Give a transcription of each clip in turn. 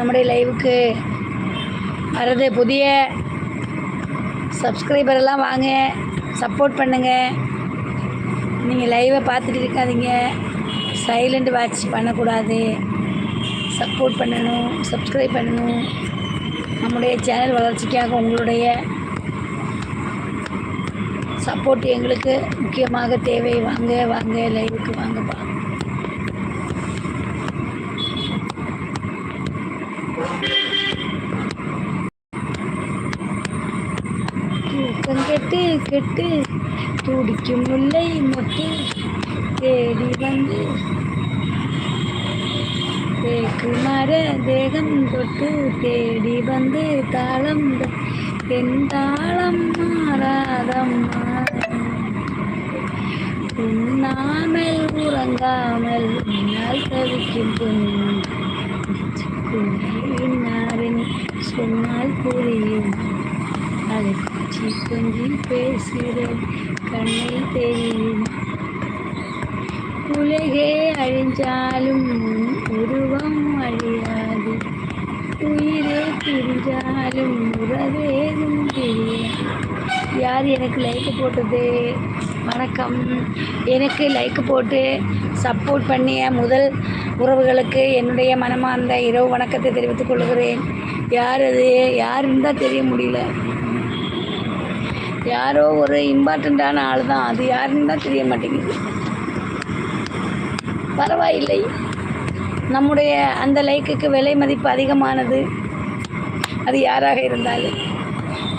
நம்முடைய லைவுக்கு வர்றது புதிய சப்ஸ்கிரைபர் எல்லாம் வாங்க சப்போர்ட் பண்ணுங்கள் நீங்கள் லைவை பார்த்துட்டு இருக்காதீங்க. சைலண்ட் வாட்ச் பண்ணக்கூடாது. சப்போர்ட் பண்ணணும் சப்ஸ்கிரைப் பண்ணணும். நம்முடைய சேனல் வளர்ச்சிக்காக உங்களுடைய சப்போர்ட் எங்களுக்கு முக்கியமாக தேவை. வாங்க வாங்க லைவுக்கு வாங்கப்பா தூக்கம் கெட்டு கெட்டு துடிக்கும் முல்லை மொட்டு தேடி வந்து தேக்கு மர தேகம் தொட்டு தேடி வந்து தாளம் என் தாளம் மாறாதம்மா. உண்ணாமல் உறங்காமல் உன்னால் தவிக்கும் பொன்னும் சொன்னால் புரியும். அதுக்கு பேசி கொஞ்சி பேசுகிறேன் கண்ணை தெரியும் உலகே அழிஞ்சாலும் உருவம் அழியாது. உயிரே பிரிஞ்சாலும் உறவேதும் தெரியாது யார் எனக்கு லைக் போட்டது? வணக்கம். எனக்கு லைக் போட்டு சப்போர்ட் பண்ணிய முதல் உறவுகளுக்கு என்னுடைய மனமார்ந்த இரவு வணக்கத்தை தெரிவித்துக் கொள்கிறேன். யார் அது? யாருன்னு தான் தெரிய முடியல. யாரோ ஒரு இம்பார்ட்டண்ட்டான ஆள் தான் அது யாருன்னு தான் தெரிய மாட்டேங்குது. பரவாயில்லை. நம்முடைய அந்த லைக்குக்கு விலை மதிப்பு அதிகமானது. அது யாராக இருந்தாலும்.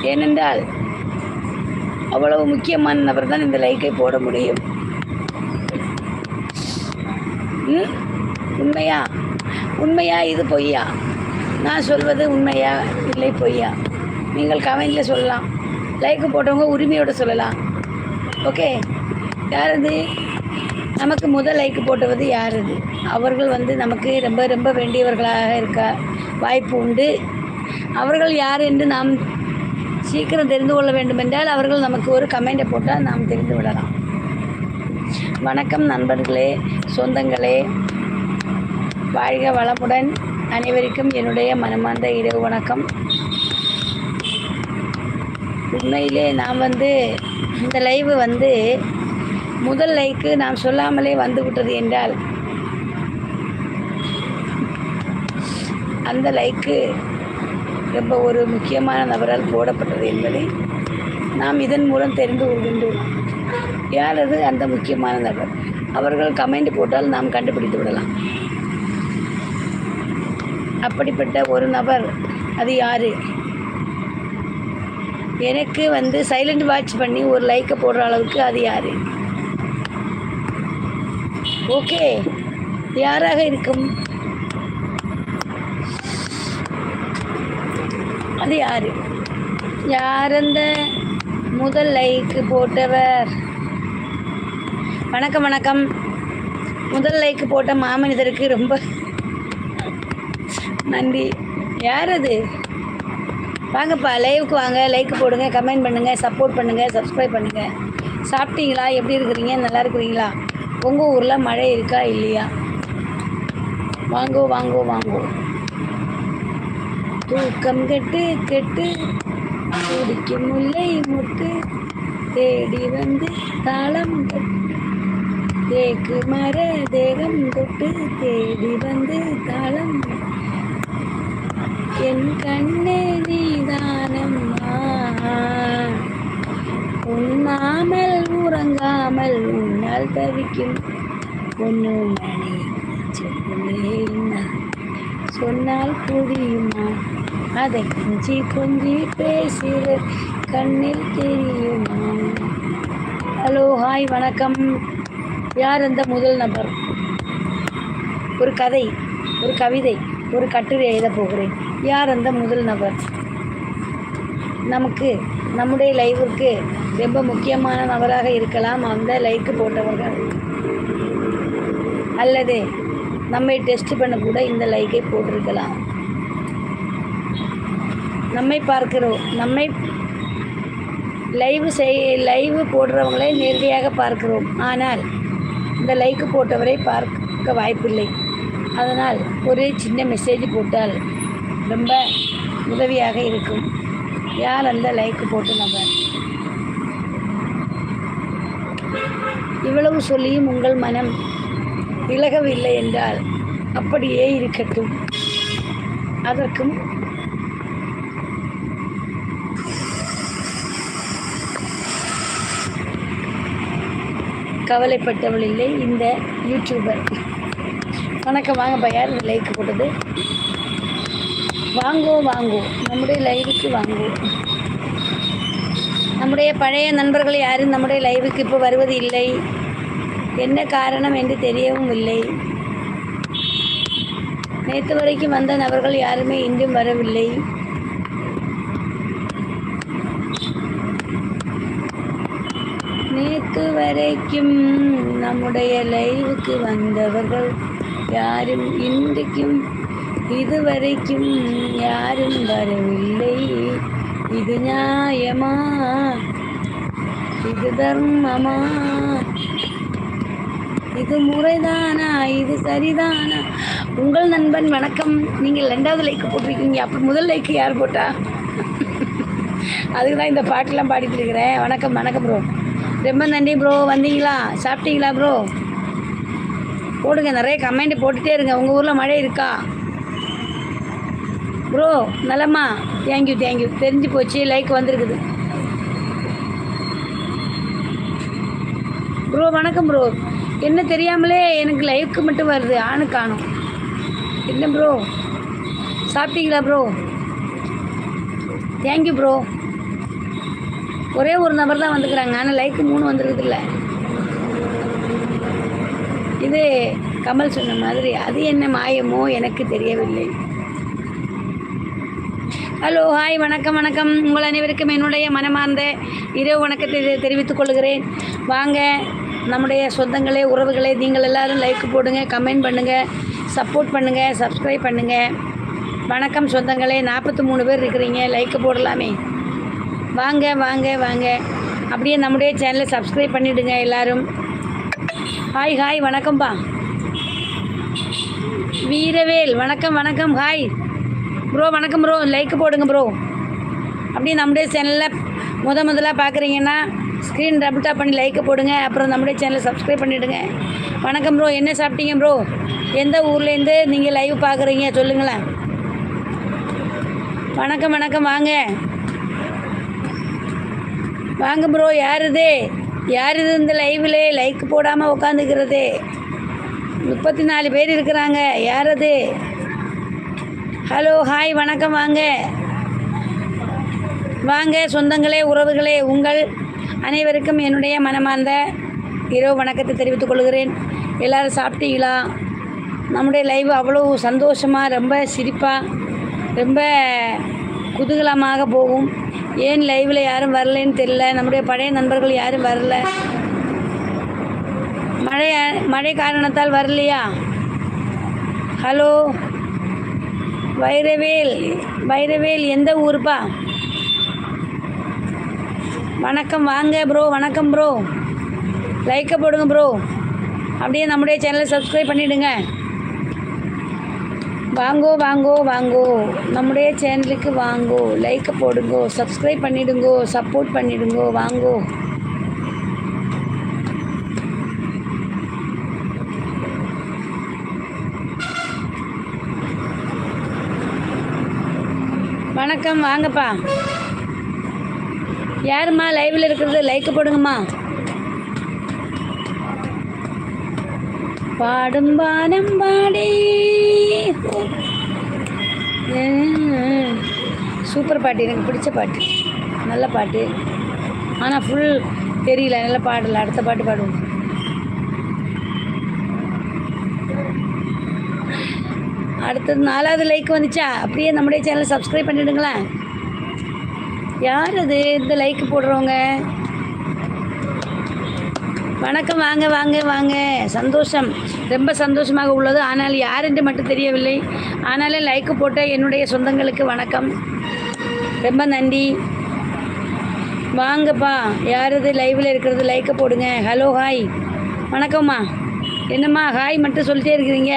ஏனென்றால் அவ்வளவு முக்கியமான நபர் தான் இந்த லைக்கை போட முடியும். ம்? உண்மையா? உண்மையா இது பொய்யா? நான் சொல்வது உண்மையா? இல்லை பொய்யா? நீங்கள் கமெண்டில் சொல்லலாம். லைக்கு போட்டவங்க உரிமையோடு சொல்லலாம். ஓகே? யார் அது நமக்கு முதல் லைக் போட்டவது யார் அது அவர்கள் வந்து நமக்கு ரொம்ப ரொம்ப வேண்டியவர்களாக இருக்க வாய்ப்பு உண்டு. அவர்கள் யார் என்று நாம் சீக்கிரம் தெரிந்து கொள்ள வேண்டுமென்றால் அவர்கள் நமக்கு ஒரு கமெண்டை போட்டால் நாம் தெரிந்து விடலாம் வணக்கம் நண்பர்களே சொந்தங்களே. வாழ்க வளமுடன் அனைவருக்கும் என்னுடைய மனமார்ந்த இரவு வணக்கம். உண்மையிலே நான் வந்து இந்த லைவு வந்து முதல் லைக்கு நாம் சொல்லாமலே வந்து விட்டது என்றால் அந்த லைக்கு ரொம்ப ஒரு முக்கியமான நபரால் போடப்பட்டது என்பதை நாம் இதன் மூலம் தெரிந்து கொள்கின்றோம். யார் அது? அந்த முக்கியமான நபர். அவர்கள் கமெண்ட் போட்டால் நாம் கண்டுபிடித்து விடலாம். அப்படிப்பட்ட ஒரு நபர் அது யார்? எனக்கு வந்து சைலண்ட் வாட்ச் பண்ணி ஒரு லைக்கை போடுற அளவுக்கு அது யார்? ஓகே யாராக இருக்கும்? அது யார்? யார் அந்த முதல் லைக்கு போட்டவர்? வணக்கம் வணக்கம். முதல் லைக்கு போட்ட மாமனிதருக்கு ரொம்ப நன்றி. யார் அது? வாங்கப்பா லைவுக்கு வாங்க லைக் போடுங்க கமெண்ட் பண்ணுங்கள் சப்போர்ட் பண்ணுங்கள் சப்ஸ்கிரைப் பண்ணுங்கள் சாப்பிட்டீங்களா? எப்படி இருக்கிறீங்க? நல்லா இருக்கிறீங்களா? உங்கள் ஊரில் மழை இருக்கா இல்லையா? வாங்கோ வாங்கோ வாங்கோ. தூக்கம் கெட்டு கெட்டு குடிக்க முல்லை முட்டு தேடி வந்து தாளம் தேக்கு மர தேகம் தொட்டு தேடி வந்து தாளம் என் கண்ணே நீதானம்மா. உண்ணாமல் உறங்காமல் உன்னால் தவிக்கும் பொண்ணு மணி சொல்லே சொன்னால் புரியுமா? அதை கொஞ்சி கொஞ்சி பேசுகிற கண்ணில் தெரியுமா? ஹலோ ஹாய் வணக்கம். யார் அந்த முதல் நபர்? ஒரு கதை ஒரு கவிதை ஒரு கட்டுரை எழுத போகிறேன். யார் அந்த முதல் நபர்? நமக்கு நம்முடைய லைவுக்கு ரொம்ப முக்கியமான நபராக இருக்கலாம் அந்த லைக்கு போட்டவர்கள். அல்லது நம்மை டெஸ்ட் பண்ண கூட இந்த லைக்கை போட்டிருக்கலாம். நம்மை பார்க்கிறோம் நம்மை லைவ் செய் லைவ் போடுறவங்களை நேரடியாக பார்க்கிறோம். ஆனால் இந்த லைக்கு போட்டவரை பார்க்க வாய்ப்பில்லை. அதனால் ஒரே சின்ன மெசேஜ் போட்டால் ரொம்ப உதவியாக இருக்கும். யார் அந்த லைக் போட்டு நபர் இவ்வளவு சொல்லியும் உங்கள் மனம் விலகவில்லை என்றால் அப்படியே இருக்கட்டும். அதற்கும் கவலைப்பட்டவள் இல்லை. இந்த யூடியூபர் வணக்கம். வாங்க யார் லைக் போட்டது. வாங்கோ வாங்கோ நம்முடைய லைவுக்கு வாங்கோ நம்முடைய பழைய நண்பர்கள் யாரும் நம்முடைய லைவுக்கு இப்போ வருவது இல்லை. என்ன காரணம் என்று தெரியவும் இல்லை. நேற்று வரைக்கும் வந்த நபர்கள் யாருமே இன்றும் வரவில்லை. நேற்று வரைக்கும் நம்முடைய லைவுக்கு வந்தவர்கள் யாரும் இன்றைக்கும் இதுவரைக்கும் யாரும் வரவில்லை. இது நியாயமா? இது தர்மமா? இது முறைதானா? இது சரிதானா? உங்கள் நண்பன் வணக்கம். நீங்கள் ரெண்டாவது லைக்கு போட்டிருக்கீங்க. அப்போ முதல் லைக்கு யார் போட்டா? அதுக்கு தான் இந்த பாட்டெல்லாம் பாடிட்டு இருக்கிறேன். வணக்கம் வணக்கம் ப்ரோ ரொம்ப நன்றி ப்ரோ வந்தீங்களா? சாப்பிட்டீங்களா ப்ரோ போடுங்க. நிறைய கமெண்ட் போட்டுட்டே இருங்க. உங்கள் ஊரில் மழை இருக்கா? ப்ரோ நலமா? தேங்க்யூ தேங்க்யூ தெரிஞ்சு போச்சு லைக் வந்திருக்குது. ப்ரோ வணக்கம் ப்ரோ என்ன தெரியாமலே எனக்கு லைக்கு மட்டும் வருது ஆணு காணும். என்ன ப்ரோ சாப்பிட்டீங்களா ப்ரோ தேங்க்யூ ப்ரோ ஒரே ஒரு நபர் தான் வந்துக்கிறாங்க ஆனால் லைக்கு மூணு வந்துருக்குது இல்லை இது கமல் சொன்ன மாதிரி அது என்ன மாயமோ எனக்கு தெரியவில்லை. ஹலோ ஹாய் வணக்கம் வணக்கம். உங்கள் அனைவருக்கும் என்னுடைய மனமார்ந்த இரவு வணக்கத்தை தெரிவித்துக் கொள்கிறேன். வாங்க நம்முடைய சொந்தங்களே உறவுகளே நீங்கள் எல்லாரும் லைக் போடுங்க கமெண்ட் பண்ணுங்கள் சப்போர்ட் பண்ணுங்கள் சப்ஸ்கிரைப் பண்ணுங்கள் வணக்கம் சொந்தங்களே நாற்பத்தி மூணு பேர் இருக்கிறீங்க லைக் போடலாமே. வாங்க வாங்க வாங்க. அப்படியே நம்முடைய சேனலை சப்ஸ்கிரைப் பண்ணிவிடுங்க எல்லாரும். ஹாய் ஹாய் வணக்கம்ப்பா வீரவேல் வணக்கம் வணக்கம் ஹாய் ப்ரோ வணக்கம் ப்ரோ லைக் போடுங்க ப்ரோ அப்படியே நம்முடைய சேனலில் முத முதலாக பார்க்குறீங்கன்னா ஸ்க்ரீன் டபுள் டாப் பண்ணி லைக் போடுங்க. அப்புறம் நம்முடைய சேனலை சப்ஸ்கிரைப் பண்ணிவிடுங்க வணக்கம் ப்ரோ என்ன சாப்பிட்டீங்க ப்ரோ எந்த ஊர்லேருந்து நீங்கள் லைவ் பார்க்குறீங்க சொல்லுங்களேன். வணக்கம் வணக்கம். வாங்க. வாங்க ப்ரோ யார் இது? யார் இது இந்த லைவில் லைக் போடாமல் உட்காந்துக்கிறது முப்பத்தி நாலு பேர் இருக்கிறாங்க. யார் அது? ஹலோ ஹாய் வணக்கம் வாங்க. வாங்க சொந்தங்களே உறவுகளே உங்கள் அனைவருக்கும் என்னுடைய மனமார்ந்த இரவு வணக்கத்தை தெரிவித்துக் கொள்கிறேன். எல்லோரும் சாப்பிட்டீங்களா? நம்முடைய லைவ் அவ்வளோ சந்தோஷமாக ரொம்ப சிரிப்பாக ரொம்ப குதூகலமாக போகும். ஏன் லைவில் யாரும் வரலைன்னு தெரில நம்முடைய பழைய நண்பர்கள் யாரும் வரல. மழை மழை காரணத்தால் வரலையா? ஹலோ வைரவேல் வைரவேல் எந்த ஊருப்பா வணக்கம் வாங்க ப்ரோ வணக்கம் ப்ரோ லைக்கை போடுங்க ப்ரோ அப்படியே நம்முடைய சேனலை சப்ஸ்கிரைப் பண்ணிவிடுங்க வாங்கோ வாங்கோ வாங்கோ. நம்முடைய சேனலுக்கு வாங்கோ. லைக்கை போடுங்கோ. சப்ஸ்கிரைப் பண்ணிவிடுங்கோ சப்போர்ட் பண்ணிவிடுங்கோ வாங்கோ. வணக்கம் வாங்கப்பா. யாரும்மா லைவில் இருக்கிறது? லைக் போடுங்கம்மா. பாடும் பானம் பாடி. சூப்பர் பாட்டு. எனக்கு பிடிச்ச பாட்டு. நல்ல பாட்டு. ஆனால் ஃபுல் தெரியல. நல்ல பாடல. அடுத்த பாட்டு பாடுவோம். அடுத்தது நாலாவது லைக் வந்துச்சா? அப்படியே நம்முடைய சேனலை சப்ஸ்கிரைப் பண்ணிவிடுங்களேன் யார் அது? இந்த லைக் போடுறவங்க? வணக்கம் வாங்க வாங்க வாங்க. சந்தோஷம். ரொம்ப சந்தோஷமாக உள்ளது. ஆனால் யார் என்று மட்டும் தெரியவில்லை. ஆனாலும் லைக் போட்ட என்னுடைய சொந்தங்களுக்கு வணக்கம். ரொம்ப நன்றி. வாங்கப்பா. யார் இது லைவில் இருக்கிறது லைக்கை போடுங்க. ஹலோ ஹாய் வணக்கம்மா. என்னம்மா ஹாய் மட்டும் சொல்லிட்டே இருக்கிறீங்க.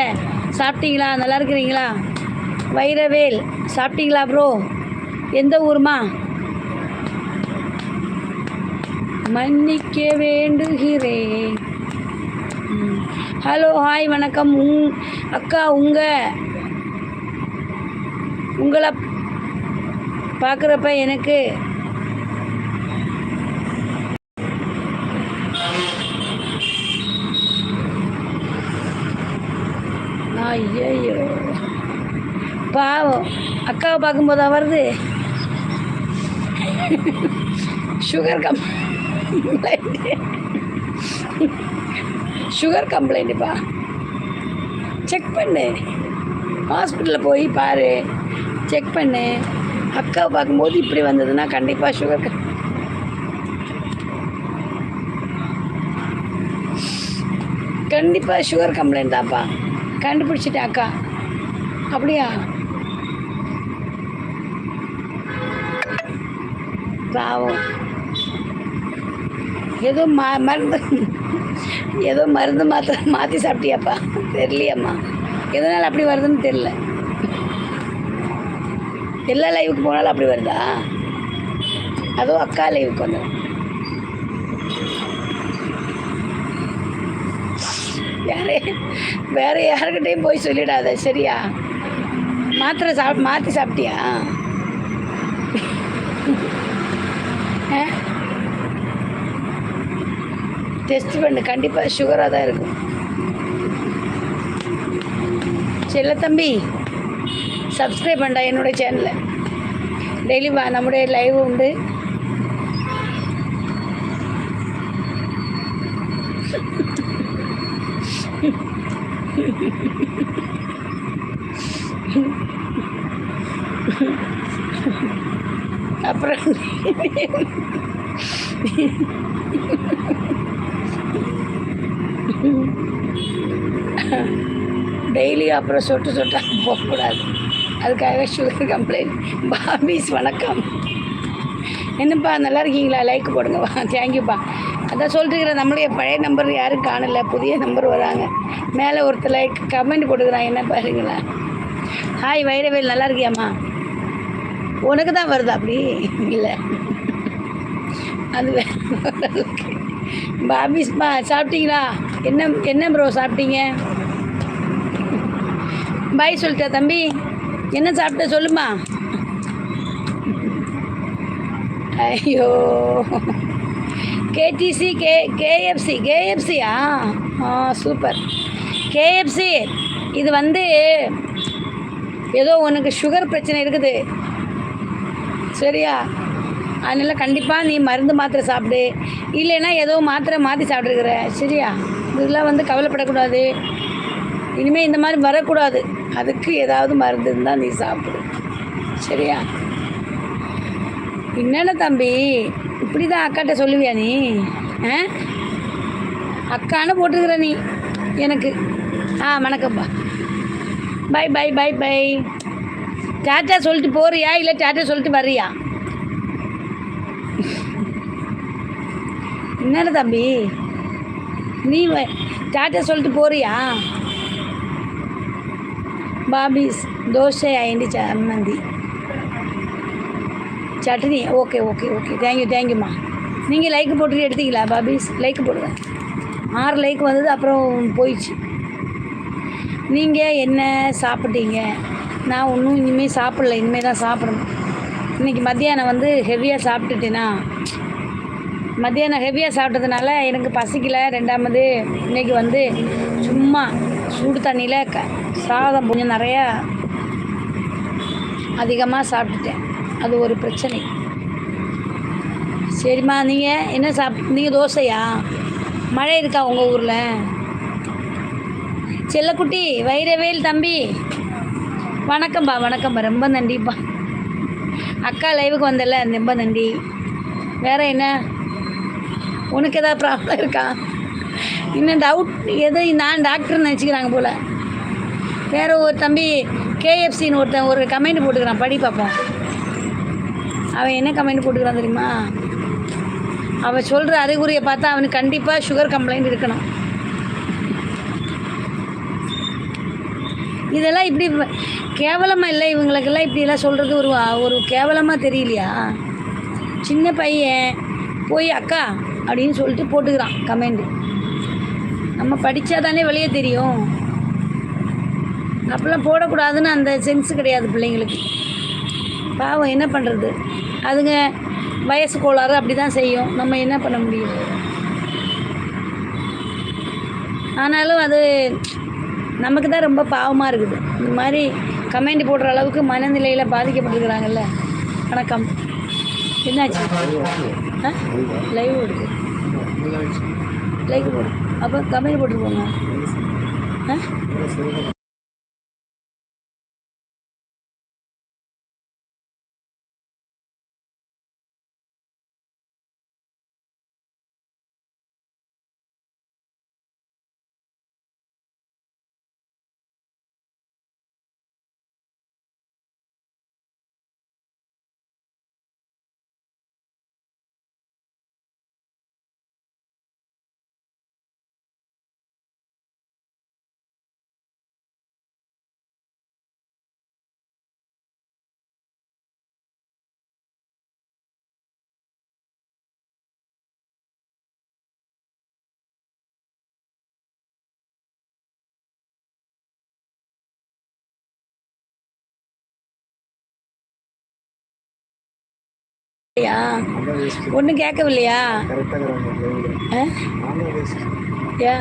சாப்பிட்டீங்களா? நல்லா இருக்கிறீங்களா? வைரவேல் சாப்பிட்டீங்களா ப்ரோ எந்த ஊருமா? மன்னிக்க வேண்டுகிறேன். ஹலோ ஹாய் வணக்கம். உங் அக்கா உங்கள் உங்களை பார்க்குறப்ப எனக்கு ஐயோ பாவம். அக்காவை பார்க்கும்போதா வருது. சுகர் கம் சுகர் கம்ப்ளைண்ட்டுப்பா செக் பண்ணு. ஹாஸ்பிட்டலில் போய் பாரு. செக் பண்ணு. அக்காவை பார்க்கும்போது இப்படி வந்ததுன்னா கண்டிப்பாக சுகர் கம் கண்டிப்பாக சுகர் கம்ப்ளைண்ட் தான்ப்பா. கண்டுபிடிச்சிட்டேன் அக்கா அப்படியா? பாவம். ஏதோ ம மருந்து ஏதோ மருந்து மாற்ற மாற்றி சாப்பிட்டியாப்பா? தெரியலையம்மா. எதனால் அப்படி வருதுன்னு தெரில எல்லா லைவுக்கு போனாலும் அப்படி வருதா? அதுவும் அக்கா லைவுக்கு வந்துடும் வேறு வேற யாருக்கிட்டையும் போய் சொல்லிடாத சரியா? மாத்திரை சாப் மாற்றி சாப்பிட்டியா? டெஸ்ட் பண்ணு கண்டிப்பாக சுகராக தான் இருக்கும். செல்ல தம்பி சப்ஸ்கிரைப் பண்ணா என்னுடைய சேனலை டெய்லி வா நம்முடைய லைவ் உண்டு. அப்புறம் டெய்லி அப்புறம் சொட்டு சொட்டா போகக்கூடாது. அதுக்காக சுகர் கம்ப்ளைண்ட் பாபிஸ் வணக்கம். என்னப்பா நல்லா இருக்கீங்களா? லைக் போடுங்க வா தேங்க்யூப்பா அதான் சொல்லிட்டுக்கிறேன் நம்மளுடைய பழைய நம்பர் யாரும் காணல. புதிய நம்பர் வராங்க. மேலே ஒருத்தர் லைக் கமெண்ட் போட்டுக்கிறான் என்ன பாருங்களேன். ஹாய் வைரவேல் நல்லா இருக்கியாம்மா? உனக்கு தான் வருது அப்படி? இல்லை. அது பாபிஸ்மா சாப்பிட்டீங்களா? என்ன என்ன ப்ரோ சாப்பிட்டீங்க? பாய் சொல்லிட்டா தம்பி. என்ன சாப்பிட்ட சொல்லுமா? ஐயோ. கேடிசி கே கேஎஃப்சி கேஎஃப்சியா ஆ? சூப்பர் கேஎஃப்சி இது வந்து ஏதோ உனக்கு சுகர் பிரச்சனை இருக்குது. சரியா? அதனால் கண்டிப்பாக நீ மருந்து மாத்திரை சாப்பிடு. இல்லைன்னா ஏதோ மாத்திரை மாற்றி சாப்பிட்ருக்குற சரியா? இதெல்லாம் வந்து கவலைப்படக்கூடாது. இனிமேல் இந்த மாதிரி வரக்கூடாது. அதுக்கு ஏதாவது மருந்து இருந்தால் நீ சாப்பிடு. சரியா? என்னென்ன தம்பி இப்படி தான் அக்காட்ட சொல்லுவியா நீ? ஆ? அக்கான்னு போட்டிருக்கிற நீ எனக்கு. ஆ வணக்கம்ப்பா. Bye bye bye bye. Tata சொல்லிட்டு போறியா? இல்லை டாட்டா சொல்லிட்டு வர்றியா? என்னடா தம்பி? நீ வ- டாட்டா சொல்லிட்டு போறியா? பாபிஸ் தோசை ஐந்து சம்மந்தி chutney okay okay okay. Thank you தேங்க்யூம்மா நீங்கள் லைக் போட்டுட்டு எடுத்தீங்களா பாபிஸ்? லைக் போடுவேன் ஆறு லைக் வந்தது அப்புறம் போயிடுச்சு. நீங்கள் என்ன சாப்பிட்டீங்க? நான் ஒன்றும் இனிமேல் சாப்பிடல இனிமேல் தான் சாப்பிடணும். இன்றைக்கி மத்தியானம் வந்து ஹெவியாக சாப்பிட்டுட்டேனா? மத்தியானம் ஹெவியாக சாப்பிட்டதுனால எனக்கு பசிக்கல. ரெண்டாமது இன்னைக்கு வந்து சும்மா சூடு தண்ணியில் க சாதம் கொஞ்சம் நிறையா அதிகமாக சாப்பிட்டுட்டேன். அது ஒரு பிரச்சனை. சரிம்மா நீங்கள் என்ன சாப் நீங்கள் தோசையா? மழை இருக்கா உங்கள் ஊரில்? செல்லக்குட்டி வைரவேல் தம்பி. வணக்கம்பா வணக்கம்பா. ரொம்ப நன்றிப்பா. அக்கா லைவுக்கு வந்தல ரொம்ப நன்றி. வேற என்ன? உனக்கு எதாவது ப்ராப்ளம் இருக்கா? இன்னும் டவுட் எது நான் டாக்டர் நினச்சிக்கிறாங்க போல். வேற ஒரு தம்பி கேஎஃப்சின்னு ஒருத்தன் ஒரு கமெண்ட் போட்டுக்கிறான். படி பார்ப்போம் அவன் என்ன கமெண்ட் போட்டுக்கிறான் தெரியுமா? அவன் சொல்கிற அறிகுறியை பார்த்தா அவனுக்கு கண்டிப்பாக சுகர் கம்ப்ளைண்ட் இருக்கணும். இதெல்லாம் இப்படி கேவலமாக இல்லை இவங்களுக்கெல்லாம் இப்படிலாம் சொல்கிறது ஒரு ஒரு கேவலமாக தெரியலையா? சின்ன பையன் போய் அக்கா அப்படின்னு சொல்லிட்டு போட்டுக்கிறான் கமெண்ட் நம்ம படித்தா தானே வெளியே தெரியும். அப்போல்லாம் போடக்கூடாதுன்னு அந்த சென்ஸ் கிடையாது பிள்ளைங்களுக்கு. பாவம் என்ன பண்ணுறது அதுங்க வயசு கோளாறு அப்படி தான் செய்யும். நம்ம என்ன பண்ண முடியும்? ஆனாலும் அது நமக்கு தான் ரொம்ப பாவமாக இருக்குது. இந்த மாதிரி கமெண்ட் போடுற அளவுக்கு மனநிலையில் பாதிக்கப்பட்டிருக்கிறாங்கல்ல. வணக்கம். என்னாச்சு? ஆ? லைவ் இருக்கு லைக் போடு அப்போ கமெண்ட் போட்டுருப்போங்க போங்க. ஆ? இல்லையா ஒன்றும் கேட்கவில்லையா? ஆ?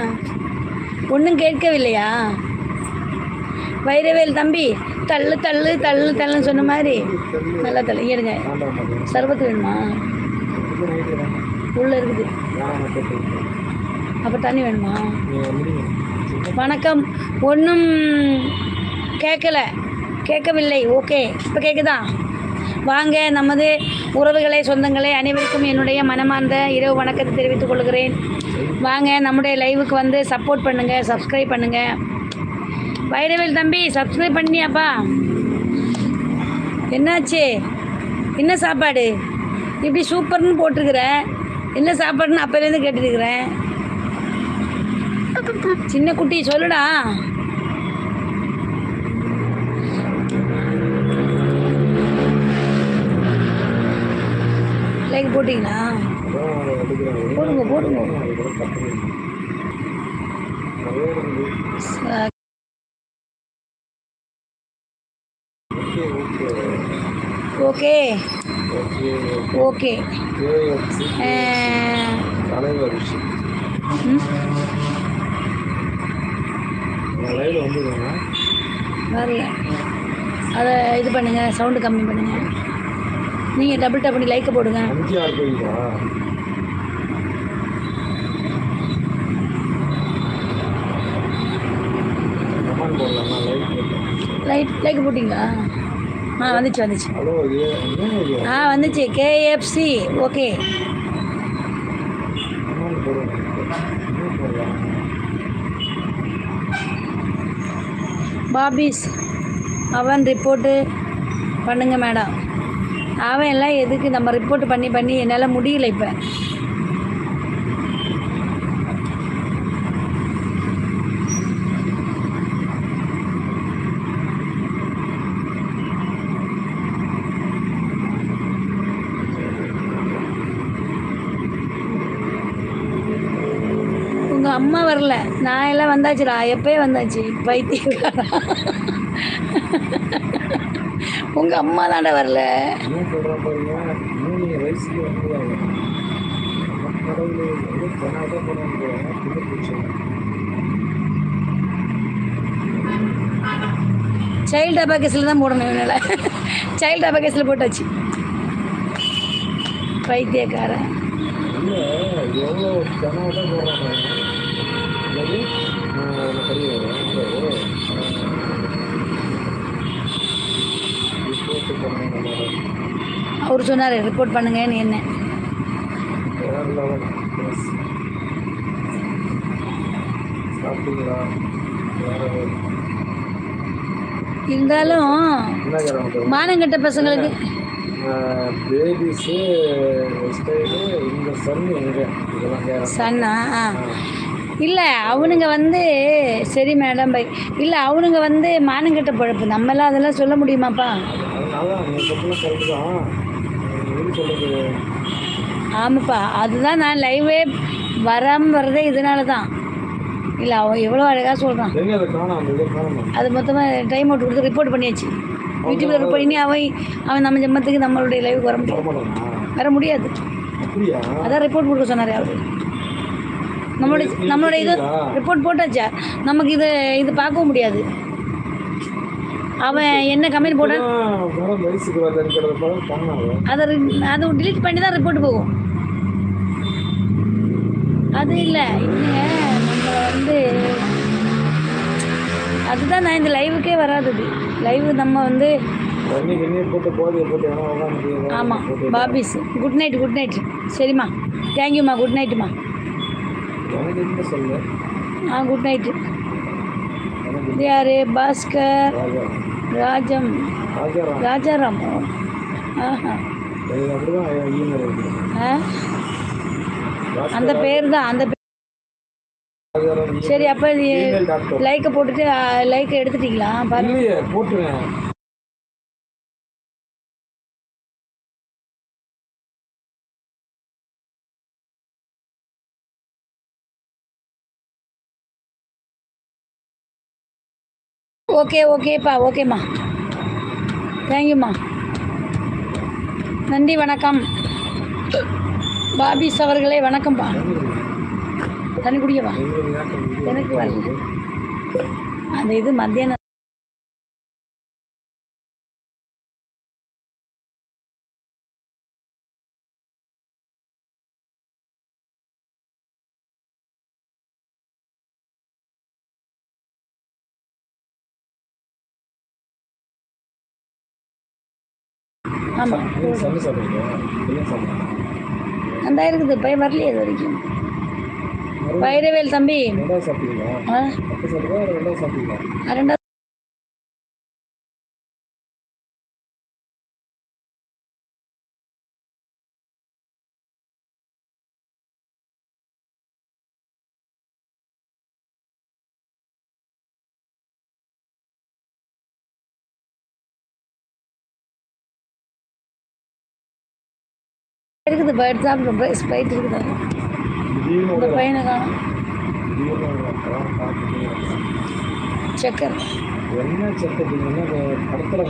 ஒன்றும் கேட்கவில்லையா? வைரவேல் தம்பி தள்ளு தள்ளு தள்ளு தள்ளுன்னு சொன்ன மாதிரி. நல்லா தள்ளு எடுங்க சர்பத்து வேணுமா? உள்ளே இருக்குது. அப்போ தண்ணி வேணுமா? வணக்கம். ஒன்றும் கேட்கல. கேட்கவில்லை. ஓகே. இப்போ கேட்குதா வாங்க நமது உறவுகளை சொந்தங்களே அனைவருக்கும் என்னுடைய மனமார்ந்த இரவு வணக்கத்தை தெரிவித்துக் கொள்கிறேன். வாங்க நம்முடைய லைவுக்கு வந்து சப்போர்ட் பண்ணுங்கள் சப்ஸ்கிரைப் பண்ணுங்கள் வைரவேல் தம்பி சப்ஸ்கிரைப் பண்ணியாப்பா? என்னாச்சு? என்ன சாப்பாடு? இப்படி சூப்பர்னு போட்டிருக்கிறேன் என்ன சாப்பாடுன்னு அப்போலேருந்து கேட்டுருக்கிறேன் சின்ன குட்டி சொல்லுடா லைக் போட்டிங்களா போடுங்க போடுங்க. ஓகே. ஓகே. ம், வரல. அதை இது பண்ணுங்க சவுண்டு கம்மி பண்ணுங்க. நீங்கள் டபுள் டப் பண்ணி போடுங்க. லைக் போட்டேன் லைட் லைக் போட்டிங்களா? ஆ வந்துச்சு வந்துச்சு. ஆ வந்துச்சு. கேஎஃப்சி ஓகே போடுங்க. பாபிஸ் அவன் ரிப்போர்ட்டு பண்ணுங்க மேடம் அவன் எல்லாம் எதுக்கு? நம்ம ரிப்போர்ட் பண்ணி பண்ணி என்னால் முடியல இப்போ. உங்கள் அம்மா வரல. நான் எல்லாம் வந்தாச்சுடா. எப்பயே வந்தாச்சு. பைத்தியக்காரா உங்கள் அம்மா தாண்டா வரல. சைல்டு அபாக்கஸில் தான் போடணும் இவனால. சைல்டு அபாக்கஸில் போட்டாச்சு. பைத்தியக்காரன். எவ்வளோ கனவு தான் போடுறாங்க என்னது எனக்கு தெரியும் ரிப்போர்ட் பண்ணாங்க மேடம் அவர் சொன்னார் ரிப்போர்ட் பண்ணுங்கன்னு என்ன? இருந்தாலும் மானங்கட்ட பசங்களுக்கு பேபிஸு இந்த எங்கே சன்னா? இல்லை அவனுங்க வந்து சரி மேடம் பை இல்லை அவனுங்க வந்து மானங்கெட்ட பழப்பு. நம்மளாம் அதெல்லாம் சொல்ல முடியுமாப்பா? அதனால தான் நீ சொல்லுங்க கரெக்டு தான். எப்படி சொல்கிறது ஆமாப்பா அதுதான் நான் லைவே வராமல் வர்றதே இதனால தான் இல்லை அவன் எவ்வளோ அழகாக சொல்கிறான் எங்கே அதை காணும். அந்த இதை காணணும் அது மொத்தமாக டைம் அவுட் கொடுத்து ரிப்போர்ட் பண்ணியாச்சு. யூடியூப்பில் ரிப்போர்ட் பண்ணி அவன் அவன் நம்ம ஜம்மத்துக்கு நம்மளுடைய லைவுக்கு வர வரமாட்டானா? வர முடியாது. அப்படியா? அதான் ரிப்போர்ட் கொடுக்க சொன்னார் அவர். நம்மளுடைய நம்மளுடைய இது ரிப்போர்ட் போட்டாச்சா? நமக்கு இது இது பார்க்கவும் முடியாது. அவன் என்ன கமெண்ட் போட்டான்? அதை அதை டிலீட் பண்ணி தான் ரிப்போர்ட் போகும். அது இல்லை இல்லைங்க நம்ம வந்து அதுதான் நான் இந்த லைவுக்கே வராது லைவ் நம்ம வந்து இன்னைக்கு ஆமாம் பாபிஸ் குட் நைட் குட் நைட் சரிம்மா தேங்க்யூம்மா குட் நைட்டுமா ஆ குட் நைட்டு எனக்கு யார்? பாஸ்கர். ராஜம். ராஜாராம். ஆஹா. அந்த பேர் தான் அந்த சரி அப்போ லைக்கை போட்டுட்டு லைக்கை எடுத்துட்டீங்களா? பாருங்க. ஓகே ஓகேப்பா ஓகேம்மா. தேங்க்யூம்மா நன்றி வணக்கம். பாபிஸ் அவர்களே வணக்கம்ப்பா. தண்ணி குடிக்கவா எனக்கு வரல. அந்த இது மத்தியானம் ஆமாம் அந்த இருக்குது பையன் வரலையே இது வரைக்கும். வைரவேல் தம்பி. ரெண்டாவது இருக்குது பேர்ட் ரொம்ப ஸ்ப்ரைட் இருக்குது. இந்த பையனை காணும். திடீர்னு அதான் பார்த்துட்டு என்ன செக் படத்தில்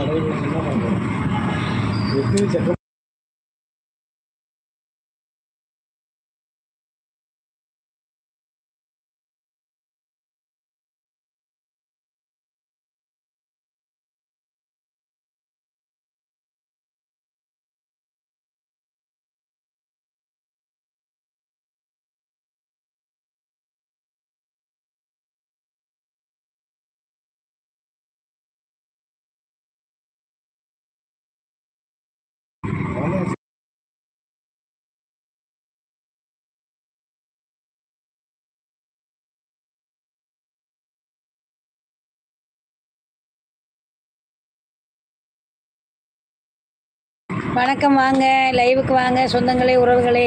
வணக்கம் வாங்க லைவுக்கு வாங்க சொந்தங்களே உறவுகளே.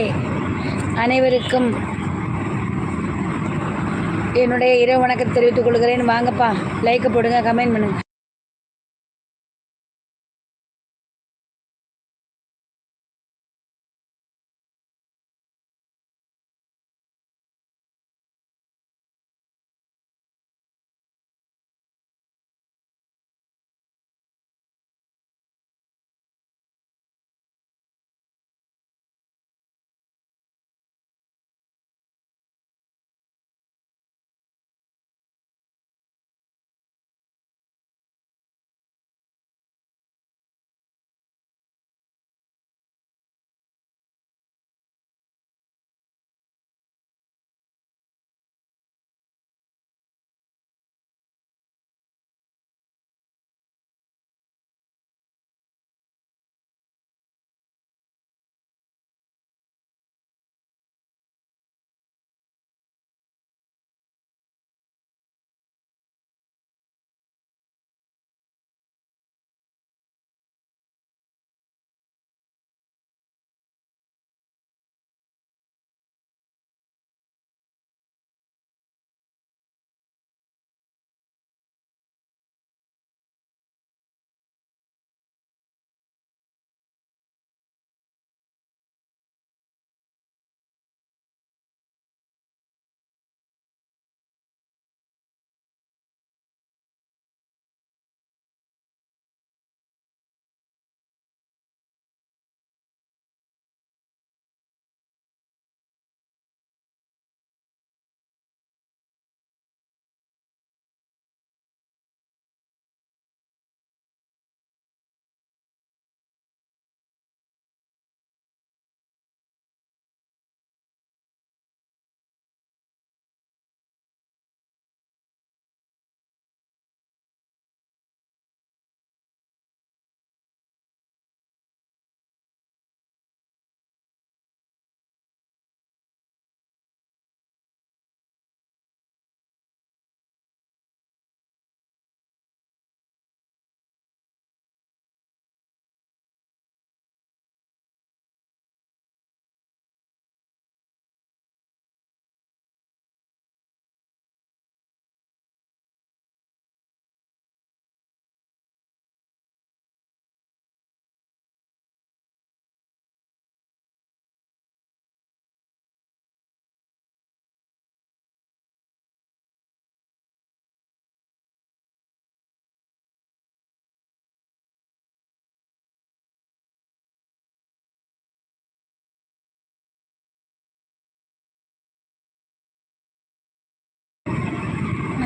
அனைவருக்கும் என்னுடைய இரவு வணக்கத்தை தெரிவித்துக் கொள்கிறேன். வாங்கப்பா லைக்கை போடுங்க கமெண்ட்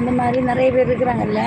அந்த மாதிரி நிறைய பேர் இருக்கிறாங்கல்ல?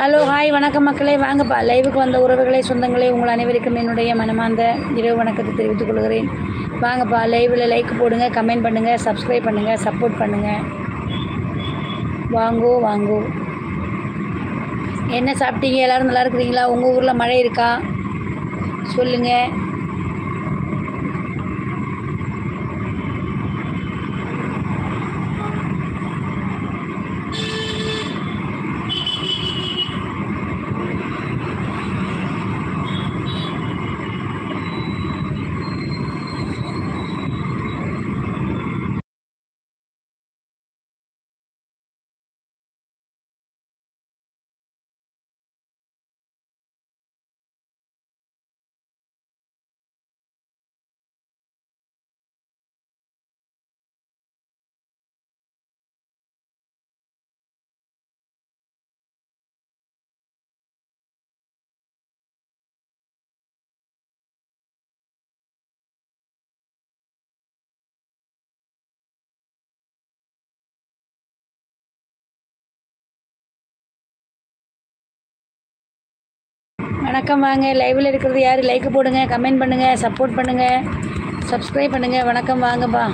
ஹலோ ஹாய் வணக்கம் மக்களே. வாங்கப்பா லைவுக்கு வந்த உறவுகளே சொந்தங்களே உங்கள் அனைவருக்கும் என்னுடைய மனமார்ந்த இரவு வணக்கத்தை தெரிவித்துக் கொள்கிறேன். வாங்கப்பா லைவில் லைக் போடுங்க கமெண்ட் பண்ணுங்கள் சப்ஸ்கிரைப் பண்ணுங்கள் சப்போர்ட் பண்ணுங்கள் வாங்கோ வாங்கோ. என்ன சாப்பிட்டீங்க? எல்லோரும் நல்லா இருக்கிறீங்களா? உங்கள் ஊரில் மழை இருக்கா? சொல்லுங்கள் வணக்கம் வாங்க. லைவில் இருக்கிறது யார்? லைக் போடுங்க கமெண்ட் பண்ணுங்கள் சப்போர்ட் பண்ணுங்கள் சப்ஸ்கிரைப் பண்ணுங்கள் வணக்கம் வாங்கப்பா.